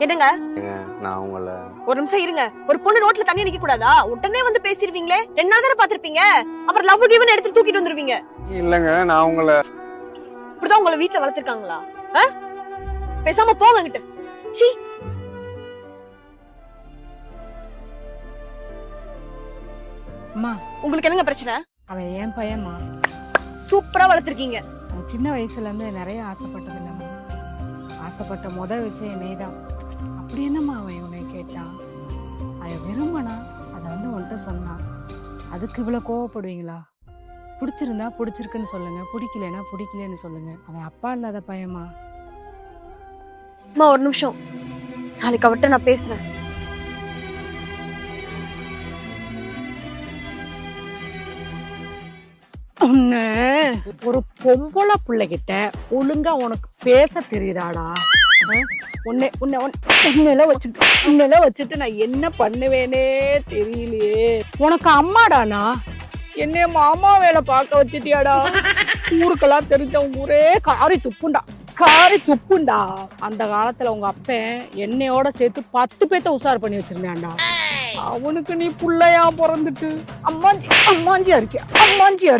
என்னங்க? நான் உங்களை ஒரு நிமிஷம் இருங்க. ஒரு பொண்ணு ரோட்ல தண்ணி நிக்க கூடாதா உடனே வந்து பேசிருவீங்களே ரெண்டு நாள் தானே பாத்திருப்பீங்க அப்புறம் லவ் கிவன் எடுத்து தூக்கிட்டு வந்துருவீங்க. இல்லைங்க நான் உங்களை இப்படிதான் உங்களை வீட்ல வளர்த்திருக்காங்களா? பேசாம போங்க அங்கிட்டு சீ அம்மா. உங்களுக்கு என்னங்க பிரச்சனை? அவன் என் பையன்மா. சூப்பரா வளர்த்திருக்கீங்க. அவன் சின்ன வயசுல இருந்து நிறைய ஆசைப்பட்டது இல்லைம்மா ஆசைப்பட்ட முத விஷயம் நீதான் அப்படி என்னம்மா அவன் உன்னை கேட்டான்? அவன் விரும்பினா அதை வந்து உன்கிட்ட சொன்னான். அதுக்கு இவ்வளோ கோவப்படுவீங்களா? பிடிச்சிருந்தா பிடிச்சிருக்குன்னு சொல்லுங்க. பிடிக்கலனா பிடிக்கலன்னு சொல்லுங்க. அவன் அப்பா இல்லாத பையன்மா அம்மா ஒரு நிமிஷம். நாளைக்கு அவர்கிட்ட நான் பேசுறேன். உன்ன ஒரு பொம்பளை பிள்ளைகிட்ட ஒழுங்கா உனக்கு பேச தெரியுதாடா? உன்னை உன்னை உன்னையில வச்சுட்டு உன்னையில வச்சுட்டு நான் என்ன பண்ணுவேனே தெரியலையே. உனக்கு அம்மாடானா என்னைய மாமா வேலை பார்க்க வச்சுட்டியாடா? ஊருக்கெல்லாம் தெரிஞ்ச உங்க ஊரே காரி துப்புண்டா. காரி துப்புண்டா. அந்த காலத்துல உங்க அப்பன் என்னையோட சேர்த்து பத்து பேத்த உசார் பண்ணி வச்சிருந்தான்டா. அவனுக்கு நீ புள்ளையா பிறந்துட்டு அம்மாஞ்சி அம்மாஞ்சியா இருக்கியா? அம்மாஞ்சியா இருக்கியா?